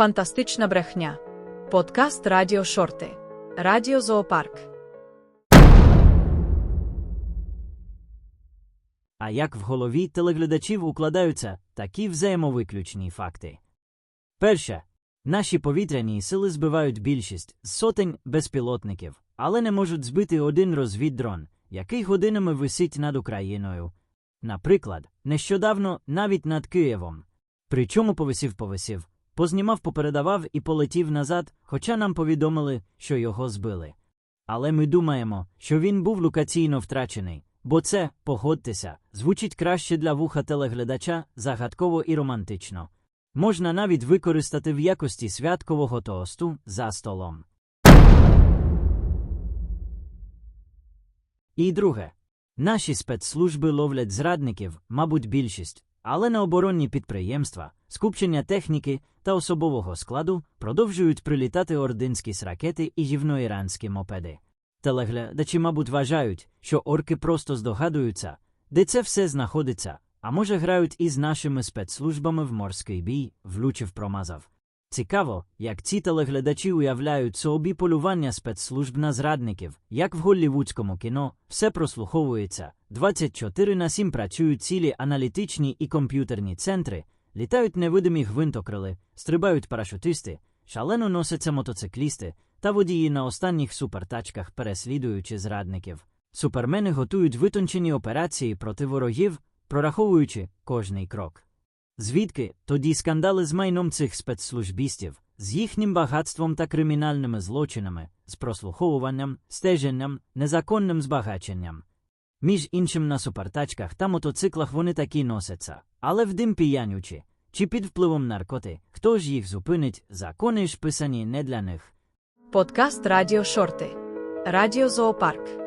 Фантастична брехня. Подкаст Радіо Шорти. Радіо Зоопарк. А як в голові телеглядачів укладаються такі взаємовиключні факти? Перше. Наші повітряні сили збивають більшість сотень безпілотників, але не можуть збити один розвіддрон, який годинами висить над Україною. Наприклад, нещодавно навіть над Києвом. Причому повисів повисів, познімав, попередавав і полетів назад, хоча нам повідомили, що його збили. Але ми думаємо, що він був локаційно втрачений, бо це, погодьтеся, звучить краще для вуха телеглядача, загадково і романтично. Можна навіть використати в якості святкового тоосту за столом. І друге. Наші спецслужби ловлять зрадників, мабуть, більшість, але на оборонні підприємства, скупчення техніки та особового складу продовжують прилітати ординські ракети і гівноіранські мопеди. Телеглядачі, мабуть, вважають, що орки просто здогадуються, де це все знаходиться, а може грають із нашими спецслужбами в морський бій, влучив промазав. Цікаво, як ці телеглядачі уявляють собі полювання спецслужб на зрадників, як в голлівудському кіно, все прослуховується, 24 на 7 працюють цілі аналітичні і комп'ютерні центри, літають невидимі гвинтокрили, стрибають парашутисти, шалено носяться мотоциклісти та водії на останніх супертачках, переслідуючи зрадників. Супермени готують витончені операції проти ворогів, прораховуючи кожний крок. Звідки тоді скандали з майном цих спецслужбістів, з їхнім багатством та кримінальними злочинами, з прослуховуванням, стеженням, незаконним збагаченням? Між іншим на супертачках та мотоциклах вони такі носяться, але в дим піянючі, чи під впливом наркоти, хто ж їх зупинить, закони ж писані не для них. Подкаст Радіо Шорти. Радіо Зоопарк.